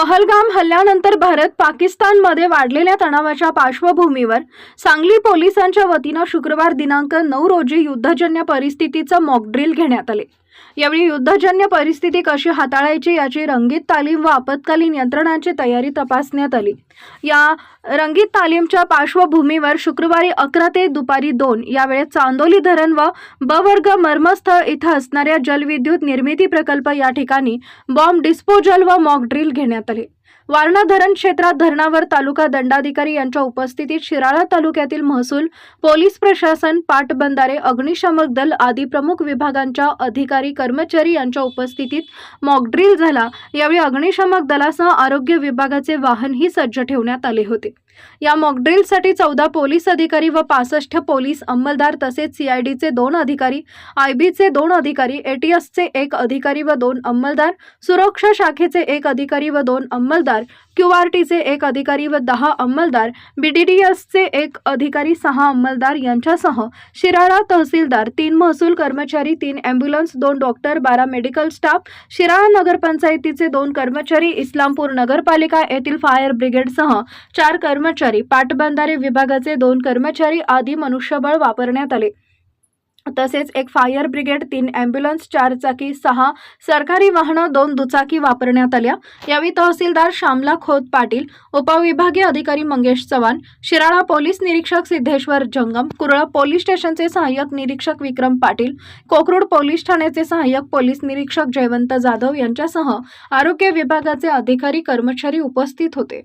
पहलगाम हल्ल्यानंतर भारत पाकिस्तानमध्ये वाढलेल्या तणावाच्या पार्श्वभूमीवर सांगली पोलिसांच्या वतीनं शुक्रवार दिनांक नऊ रोजी युद्धजन्य परिस्थितीचं मॉकड्रिल घेण्यात आले. यावेळी युद्धजन्य परिस्थिती कशी हाताळायची याची रंगीत तालीम व आपत्कालीन यंत्रणांची तयारी तपासण्यात आली. या रंगीत तालीमच्या पार्श्वभूमीवर शुक्रवारी अकरा ते दुपारी दोन या वेळेत चांदोली धरण व ब वर्ग मर्मस्थळ इथं असणाऱ्या जलविद्युत निर्मिती प्रकल्प या ठिकाणी बॉम्ब डिस्पोजल व मॉक ड्रिल घेण्यात आले. वारणा धरण क्षेत्रात धरणावर तालुका दंडाधिकारी यांच्या उपस्थितीत शिराळा तालुक्यातील महसूल पोलीस प्रशासन पाटबंधारे अग्निशामक दल आदी प्रमुख विभागांच्या अधिकारी कर्मचारी यांच्या उपस्थितीत मॉकड्रिल झाला. यावेळी अग्निशमक दलासह आरोग्य विभागाचे वाहनही सज्ज ठेवण्यात आले होते. या मॉकड्रिलसाठी चौदा पोलीस अधिकारी व पासष्ट पोलीस अंमलदार तसेच सीआयडीचे दोन अधिकारी आयबीचे दोन अधिकारी एटीएसचे एक अधिकारी व दोन अंमलदार सुरक्षा शाखेचे एक अधिकारी व दोन अंमलदार क्यूआरटीचे एक अधिकारी व दहा अंमलदार बीडीडीएसचे एक अधिकारी सहा अंमलदार यांच्यासह शिराळा तहसीलदार तीन महसूल कर्मचारी तीन ॲम्ब्युलन्स दोन डॉक्टर बारा मेडिकल स्टाफ शिराळा नगरपंचायतीचे दोन कर्मचारी इस्लामपूर नगरपालिका येथील फायर ब्रिगेडसह चार कर्मचारी पाटबंधारे विभागाचे दोन कर्मचारी आदी मनुष्यबळ वापरण्यात आले. तसेच एक फायर ब्रिगेड तीन ॲम्ब्युलन्स चार चाकी सहा सरकारी वाहनं दोन दुचाकी वापरण्यात आल्या. यावेळी तहसीलदार श्यामला खोत पाटील उपविभागीय अधिकारी मंगेश चव्हाण शिराळा पोलीस निरीक्षक सिद्धेश्वर जंगम कुरळा पोलीस स्टेशनचे सहाय्यक निरीक्षक विक्रम पाटील कोकरूड पोलीस ठाण्याचे सहाय्यक पोलीस निरीक्षक जयवंत जाधव यांच्यासह आरोग्य विभागाचे अधिकारी कर्मचारी उपस्थित होते.